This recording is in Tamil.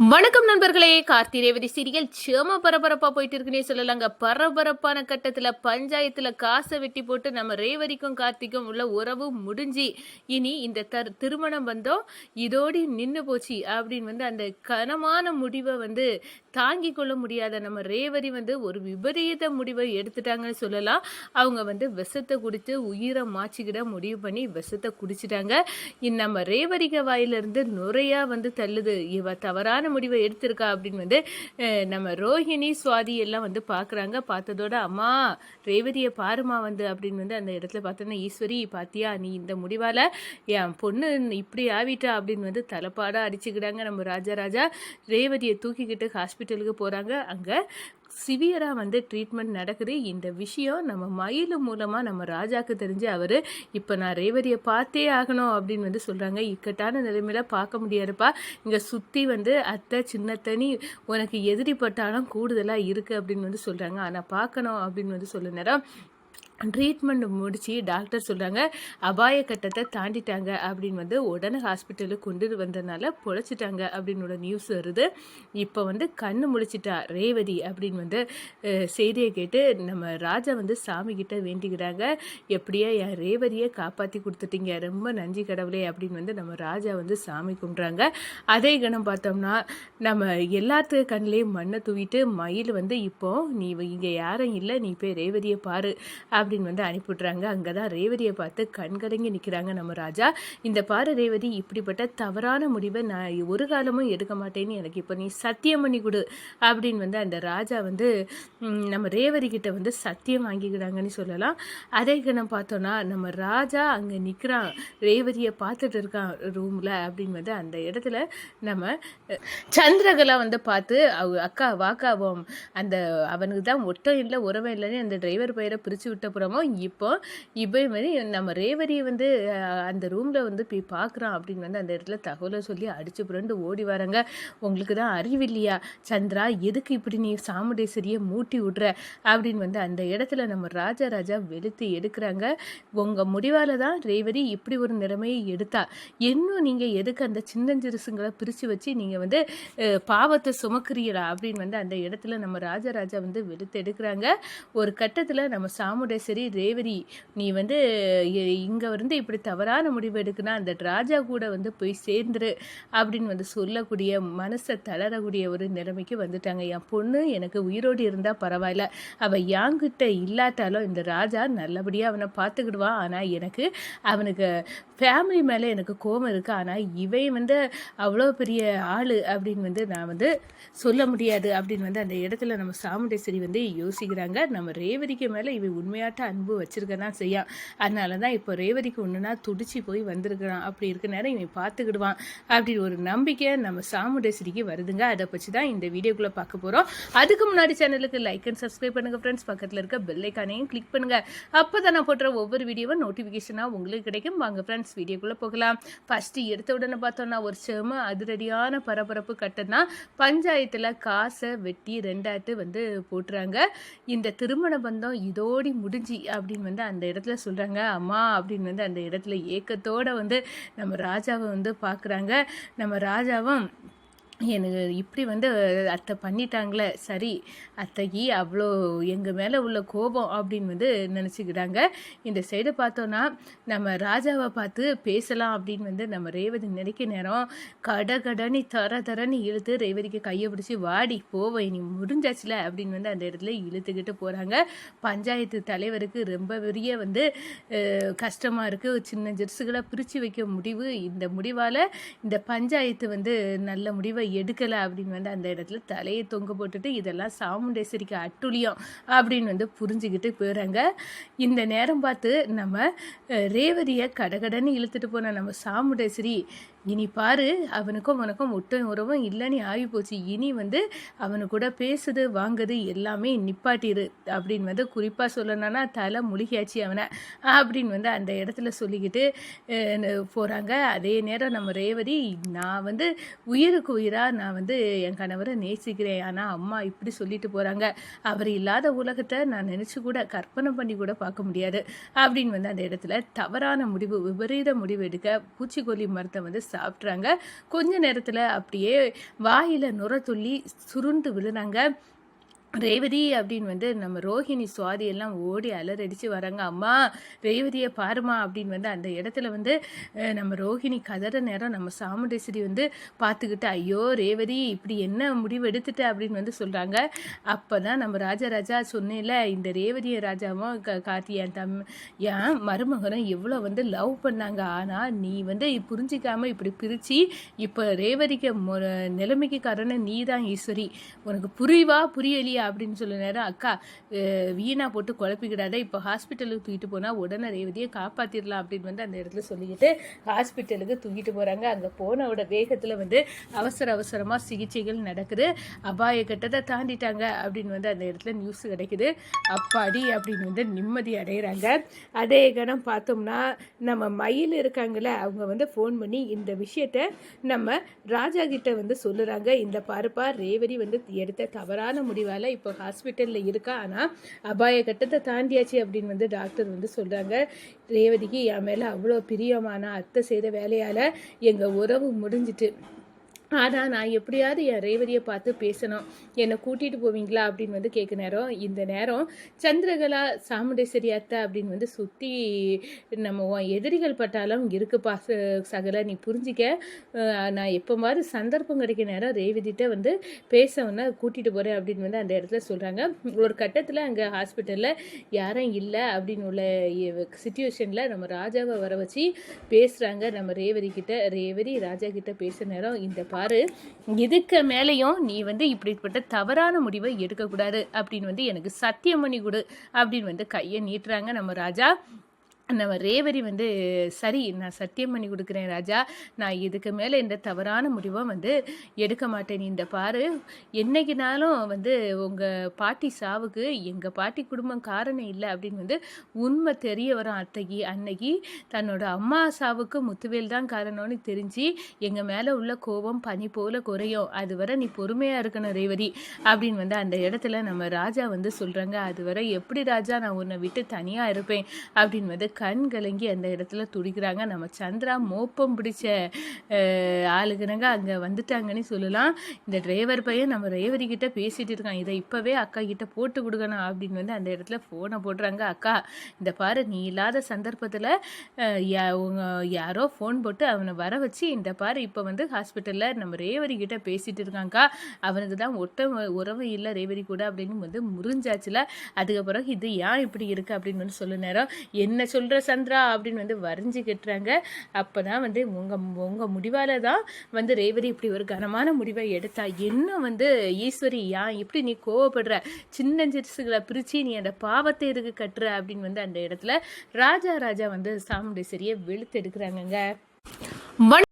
வணக்கம் நண்பர்களே. கார்த்தி ரேவதி சீரியல் சேம பரபரப்பா போயிட்டு இருக்குன்னே சொல்லலாங்க. பரபரப்பான கட்டத்துல பஞ்சாயத்துல காசை வெட்டி போட்டு நம்ம ரேவதிக்கும் கார்த்திக்கும் உள்ள உறவு முடிஞ்சு. இனி இந்த தர் திருமணம் வந்தோம் இதோடி நின்று போச்சு அப்படின்னு வந்து அந்த கனமான முடிவை வந்து தாங்கி கொள்ள முடியாத நம்ம ரேவதி வந்து ஒரு விபரீத முடிவை எடுத்துட்டாங்கன்னு சொல்லலாம். அவங்க வந்து விஷத்தை குடித்து உயிரை மாச்சிக்கிட முடிவு பண்ணி விஷத்தை குடிச்சிட்டாங்க. இந் நம்ம ரேவதிக வாயிலிருந்து நுரையா வந்து தள்ளுது. இவ தவறான முடிவை எடுத்திருக்கா அப்படின்னு வந்து நம்ம ரோஹிணி சுவாதி எல்லாம் வந்து பார்க்குறாங்க பார்த்ததோட அம்மா ரேவதியை பாருமா வந்து அப்படின்னு வந்து அந்த இடத்துல பார்த்தோன்னா ஈஸ்வரி பாத்தியா நீ இந்த முடிவால் என் பொண்ணு இப்படி ஆவிட்டா? அப்படின்னு வந்து தலைப்பாடாக அடிச்சுக்கிட்டாங்க நம்ம ராஜா ராஜா. ரேவதியை தூக்கிக்கிட்டு ஹாஸ்பிட்டலுக்கு போகிறாங்க அங்கே சிவியராக வந்து ட்ரீட்மெண்ட் நடக்குது. இந்த விஷயம் நம்ம மயில் மூலமாக நம்ம ராஜாவுக்கு தெரிஞ்சு அவர் இப்போ நான் ரேவதியை பார்த்தே ஆகணும் அப்படின்னு வந்து சொல்கிறாங்க இக்கட்டான நிலைமையில பார்க்க முடியாதுப்பா. இங்கே சுற்றி வந்து அத்தை சின்னத்தனி உனக்கு எதிரிப்பட்டாலும் கூடுதலாக இருக்குது அப்படின்னு வந்து சொல்கிறாங்க ஆனால் பார்க்கணும் அப்படின்னு வந்து சொல்ல நேரம் ட்ரீட்மெண்ட் முடித்து டாக்டர் சொல்கிறாங்க அபாய கட்டத்தை தாண்டிட்டாங்க. அப்படின்னு வந்து உடனே ஹாஸ்பிட்டலுக்கு கொண்டு வந்ததுனால பொழைச்சிட்டாங்க அப்படின்னு நியூஸ் வருது. இப்போ வந்து கண்ணு முழிச்சிட்டா ரேவதி அப்படின்னு வந்து செய்தியை கேட்டு நம்ம ராஜா வந்து சாமி கிட்ட வேண்டிக்கிறாங்க. எப்படியோ என் ரேவதியை காப்பாற்றி கொடுத்துட்டீங்க. ரொம்ப நஞ்சி கடவுளே. அப்படின்னு வந்து நம்ம ராஜா வந்து சாமி கும்பிட்றாங்க. அதே கணம் பார்த்தோம்னா நம்ம எல்லாத்து கண்ணிலையும் மண்ணை தூவிட்டு மயில் வந்து இப்போ நீ இங்கே யாரும் இல்லை. நீ போய் ரேவதியை பாரு. அப்படின்னு வந்து அனுப்பிவிட்றாங்க. அங்கே தான் ரேவதியை பார்த்து கண்கலங்கி நிற்கிறாங்க நம்ம ராஜா. இந்த பாரு ரேவதி இப்படிப்பட்ட தவறான முடிவை நான் ஒரு காலமும் எடுக்க மாட்டேன்னு எனக்கு இப்போ நீ சத்தியம் பண்ணி கொடு அப்படின்னு வந்து அந்த ராஜா வந்து நம்ம ரேவதி கிட்ட வந்து சத்தியம் வாங்கிக்கிறாங்கன்னு சொல்லலாம். அதே கணம் பார்த்தோன்னா நம்ம ராஜா அங்கே நிற்கிறான் ரேவதியை பார்த்துட்டு இருக்கான் ரூமில் அப்படின்னு வந்து அந்த இடத்துல நம்ம சந்திரகலா வந்து பார்த்து அவ அக்கா வாக்காவும் அந்த அவனுக்கு தான் ஒட்டம் இல்லை உறவே இல்லைன்னு அந்த டிரைவர் பெயரை பிரித்து விட்ட அதுக்கப்புறமா இப்போ இப்போ மாதிரி நம்ம ரேவரியை வந்து அந்த ரூமில் வந்து போய் பார்க்குறான் அப்படின்னு வந்து அந்த இடத்துல தகவலை சொல்லி அடிச்சு புரண்டு ஓடி வராங்க. உங்களுக்கு தான் அறிவில்லையா சந்திரா எதுக்கு இப்படி நீ சாமுண்டேஸ்வரியை மூட்டி விடுற? அப்படின்னு வந்து அந்த இடத்துல நம்ம ராஜா ராஜா வெளுத்து எடுக்கிறாங்க. உங்கள் முடிவால் தான் ரேவரி இப்படி ஒரு நிலைமையை எடுத்தா. இன்னும் நீங்கள் எதுக்கு அந்த சின்னஞ்சிறுசுங்களை பிரித்து வச்சு நீங்கள் வந்து பாவத்தை சுமக்கிறீங்களா? அப்படின்னு வந்து அந்த இடத்துல நம்ம ராஜராஜா வந்து வெளுத்து எடுக்கிறாங்க. ஒரு கட்டத்தில் நம்ம சாமுண்டேஸ்வரி சரி ரேவதி நீ வந்து இங்கே வந்து இப்படி தவறான முடிவு எடுக்குன்னா அந்த ராஜா கூட வந்து போய் சேர்ந்துரு அப்படின்னு வந்து சொல்லக்கூடிய மனசை தளரக்கூடிய ஒரு நிலைமைக்கு வந்துட்டாங்க. என் பொண்ணு எனக்கு உயிரோடு இருந்தால் பரவாயில்ல. அவள் யாங்கிட்ட இல்லாட்டாலும் இந்த ராஜா நல்லபடியாக அவனை பார்த்துக்கிடுவான் ஆனால் எனக்கு அவனுக்கு ஃபேமிலி மேலே எனக்கு கோபம் இருக்குது ஆனால் இவை வந்து அவ்வளோ பெரிய ஆள் அப்படின்னு வந்து நான் வந்து சொல்ல முடியாது அப்படின்னு வந்து அந்த இடத்துல நம்ம சாமுண்டேஸ்வரி வந்து யோசிக்கிறாங்க. நம்ம ரேவதிக்கு மேலே இவன் உண்மையாட்ட அன்பு வச்சிருக்க தான் செய்யான் அதனால தான் இப்போ ரேவதிக்கு ஒன்றுனா துடிச்சு போய் வந்திருக்கிறான். அப்படி இருக்க நேரம் இவன் பார்த்துக்கிடுவான் அப்படி ஒரு நம்பிக்கை நம்ம சாமுண்டேஸ்வரிக்கு வருதுங்க. அதை பற்றி தான் இந்த வீடியோக்குள்ளே பார்க்க போகிறோம் அதுக்கு முன்னாடி சேனலுக்கு லைக் அண்ட் சப்ஸ்கிரைப் பண்ணுங்கள் ஃப்ரெண்ட்ஸ் பக்கத்தில் இருக்க பெல்லைக்கானையும் கிளிக் பண்ணுங்கள் அப்போ தான் நான் போடுற ஒவ்வொரு வீடியோவும் நோட்டிஃபிகேஷனாக உங்களுக்கு கிடைக்கும். வாங்க ஃப்ரெண்ட்ஸ் வீடியோக்குள்ளே போகலாம். ஃபஸ்ட்டு எடுத்த உடனே பார்த்தோன்னா ஒரு செம அதிரடியான பரபரப்பு கட்டனா பஞ்சாயத்தில் காசை வெட்டி ரெண்டாட்டு வந்து போட்டுறாங்க. இந்த திருமண பந்தம் இதோடி முடிஞ்சு அப்படின்னு வந்து அந்த இடத்துல சொல்கிறாங்க அம்மா அப்படின்னு வந்து அந்த இடத்துல ஏக்கத்தோட வந்து நம்ம ராஜாவை வந்து பார்க்குறாங்க நம்ம ராஜாவும் எனக்கு இப்படி வந்து அத்தை பண்ணிட்டாங்களே சரி அத்தைக்கு அவ்வளோ எங்கள் மேலே உள்ள கோபம் அப்படின்னு வந்து நினச்சிக்கிறாங்க. இந்த சைடை பார்த்தோன்னா நம்ம ராஜாவை பார்த்து பேசலாம் அப்படின்னு வந்து நம்ம ரேவதி நினைக்க நேரம் கட கடனி தர தரன்னு இழுத்து ரேவதிக்கு கையை பிடிச்சி வாடி போவோம் நீ முடிஞ்சாச்சுல அப்படின்னு வந்து அந்த இடத்துல இழுத்துக்கிட்டு போகிறாங்க பஞ்சாயத்து தலைவருக்கு ரொம்ப பெரிய வந்து கஷ்டமாக இருக்குது சின்ன ஜெர்ஸுகளை பிரித்து வைக்க முடிவு. இந்த முடிவால் இந்த பஞ்சாயத்து வந்து நல்ல முடிவை எடுக்கலை அப்படின்னு வந்து அந்த இடத்துல தலையை தொங்க போட்டுட்டு இதெல்லாம் சாமுண்டேஸ்வரிக்கு அட்டுழியம் அப்படின்னு வந்து புரிஞ்சுக்கிட்டு போயிடுறாங்க இந்த நேரம் பார்த்து நம்ம அஹ், ரேவதியை கடகடன்னு இழுத்துட்டு போன நம்ம சாமுண்டேஸ்வரி இனி பாரு அவனுக்கும் உனக்கும் ஒட்டும் உறவும் இல்லைன்னு ஆகி போச்சு இனி வந்து அவனு கூட பேசுது வாங்குது எல்லாமே நிப்பாட்டிரு அப்படின்னு வந்து குறிப்பாக சொல்லணும்னா தலை முழுகியாச்சு அவனை அப்படின்னு வந்து அந்த இடத்துல சொல்லிக்கிட்டு போகிறாங்க அதே நேரம் நம்ம ரேவதி நான் வந்து உயிருக்கு உயிராக நான் வந்து என் கணவரை நேசிக்கிறேன். ஆனால் அம்மா இப்படி சொல்லிட்டு போகிறாங்க அவர் இல்லாத உலகத்தை நான் நினச்சி கூட கற்பனை பண்ணி கூட பார்க்க முடியாது அப்படின்னு வந்து அந்த இடத்துல தவறான முடிவு விபரீத முடிவு எடுக்க பூச்சிக்கொல்லி மரத்தை வந்து சாப்பிட்றாங்க கொஞ்ச நேரத்தில் அப்படியே வாயில் நுர துள்ளி சுருண்டு விழுறாங்க ரேவதி அப்படின்னு வந்து நம்ம ரோஹிணி சுவாதி எல்லாம் ஓடி அலறடிச்சு வராங்க. அம்மா ரேவதியை பாருமா அப்படின்னு வந்து அந்த இடத்துல வந்து நம்ம ரோஹிணி கதற நேரம் நம்ம சாமுண்டேஸ்வரி வந்து பார்த்துக்கிட்டு ஐயோ ரேவதி இப்படி என்ன முடிவு எடுத்துட்ட? அப்படின்னு வந்து சொல்கிறாங்க அப்போ தான் நம்ம ராஜராஜா சொன்னேன்ல இந்த ரேவதியை ராஜாவும் க கார்த்தி என் தம் என் மருமகனும் எவ்வளோ வந்து லவ் பண்ணாங்க? ஆனால் நீ வந்து புரிஞ்சிக்காமல் இப்படி பிரித்து இப்போ ரேவதிக்கு மொ நிலைமைக்கு காரணம் நீ தான் ஈஸ்வரி. உனக்கு புரிவா புரியலையா? அப்படின்னு சொல்ல நேரம் அக்கா வீணா போட்டு குழப்பிக்கிடாத. இப்போ ஹாஸ்பிட்டலுக்கு தூக்கிட்டு போனால் உடனே ரேவதியை காப்பாற்றிடலாம் அப்படின்னு வந்து அந்த இடத்துல சொல்லிக்கிட்டு ஹாஸ்பிட்டலுக்கு தூக்கிட்டு போகிறாங்க அங்கே போனவோட வேகத்தில் வந்து அவசர அவசரமாக சிகிச்சைகள் நடக்குது. அபாய கட்டத்தை தாண்டிட்டாங்க அப்படின்னு வந்து அந்த இடத்துல நியூஸ் கிடைக்குது. அப்பாடி அப்படின்னு வந்து நிம்மதி அடைகிறாங்க அதே கணம் பார்த்தோம்னா நம்ம மயில் இருக்காங்கல்ல அவங்க வந்து ஃபோன் பண்ணி இந்த விஷயத்த நம்ம ராஜா கிட்ட வந்து சொல்லுறாங்க. இந்த பாருப்பா ரேவதி வந்து எடுத்த தவறான முடிவால் இப்போ ஹாஸ்பிட்டலில் இருக்கா? ஆனால் அபாய கட்டத்தை தாண்டியாச்சு அப்படின்னு வந்து டாக்டர் வந்து சொல்கிறாங்க ரேவதிக்கு என் மேலே அவ்வளோ பிரியமான அத்தை செய்த வேலையால் எங்கள் உறவு முடிஞ்சிட்டு ஆனால் நான் எப்படியாவது என் ரேவதியை பார்த்து பேசணும். என்னை கூட்டிகிட்டு போவீங்களா? அப்படின்னு வந்து கேட்க நேரம். இந்த நேரம் சந்திரகலா சாமுண்டேஸ்வரி அத்தை அப்படின்னு வந்து சுற்றி நம்ம உன் எதிரிகள் பட்டாலும் இருக்குப்பா. பாச சகல நீ புரிஞ்சிக்க. நான் நான் மாதிரி சந்தர்ப்பம் கிடைக்க நேரம் ரேவதிட்ட வந்து பேசவுன்னா கூட்டிகிட்டு போகிறேன் அப்படின்னு வந்து அந்த இடத்துல சொல்கிறாங்க ஒரு கட்டத்தில் அங்கே ஹாஸ்பிட்டலில் யாரும் இல்லை அப்படின்னு உள்ள சுச்சுவேஷனில் நம்ம ராஜாவை வர வச்சு பேசுகிறாங்க நம்ம ரேவதி கிட்ட ரேவதி ராஜா கிட்ட பேசுகிற நேரம் இந்த பாரு இதுக்கு மேலேயும் நீ வந்து இப்படிப்பட்ட தவறான முடிவை எடுக்கக்கூடாது அப்படின்னு வந்து எனக்கு சத்தியம் பண்ணி கொடு அப்படின்னு வந்து கையை நீட்டுறாங்க நம்ம ராஜா. நம்ம ரேவரி வந்து சரி நான் சத்தியம் பண்ணி கொடுக்குறேன் ராஜா. நான் இதுக்கு மேலே இந்த தவறான முடிவை வந்து எடுக்க மாட்டேன். நீ இந்த பாரு. என்னைக்குனாலும் வந்து உங்கள் பாட்டி சாவுக்கு எங்கள் பாட்டி குடும்பம் காரணம் இல்லை அப்படின்னு வந்து உண்மை தெரிய வரும். அத்தைக்கு அன்னைக்கு தன்னோட அம்மா சாவுக்கு முத்துவேல் தான் காரணம்னு தெரிஞ்சு எங்கள் மேலே உள்ள கோபம் பனி போல் குறையும். அது வரை நீ பொறுமையாக இருக்கணும் ரேவதி அப்படின்னு வந்து அந்த இடத்துல நம்ம ராஜா வந்து சொல்கிறாங்க அதுவரை எப்படி ராஜா நான் உன்னை விட்டு தனியாக இருப்பேன் அப்படின்னு வந்து கண் கலங்கி அந்த இடத்துல துடிக்கிறாங்க? நம்ம சந்திரா மோப்பம் பிடிச்ச ஆளுகினங்க அங்கே வந்துட்டாங்கன்னு சொல்லலாம். இந்த டிரைவர் பையன் நம்ம ரேவதி கிட்ட பேசிட்டு இருக்கான். இதை இப்போவே அக்கா கிட்ட போட்டு கொடுக்கணும் அப்படின்னு வந்து அந்த இடத்துல ஃபோனை போடுறாங்க. அக்கா இந்த பாரு நீ இல்லாத சந்தர்ப்பத்தில் யாரோ ஃபோன் போட்டு அவனை வர வச்சு இந்த பாரு இப்போ வந்து ஹாஸ்பிட்டலில் நம்ம ரேவதி கிட்ட பேசிட்டு இருக்காங்க்கா அவனுக்கு தான் ஒட்ட உறவு இல்லை ரேவதி கூட அப்படின்னு வந்து முறிஞ்சாச்சுல. அதுக்கப்புறம் இது ஏன் இப்படி இருக்கு? அப்படின்னு வந்து சொல்ல நேரம். என்ன சொல்கிற சந்திரா அப்படின்னு வந்து வரைஞ்சி கட்டுறாங்க. அப்போ தான் வந்து உங்கள் உங்கள் முடிவால் தான் வந்து ரேவதி இப்படி ஒரு கனமான முடிவை எடுத்தா. என்ன வந்து ஈஸ்வரி ஏன் இப்படி நீ கோவப்படுற? சின்ன சிறுசுகளை பிரித்து நீ அந்த பாவத்தை எதுக்கு கட்டுற? அப்படின்னு வந்து அந்த இடத்துல ராஜா ராஜா வந்து சாமுண்டேஸ்வரியை வெளுத்து எடுக்கிறாங்கங்க.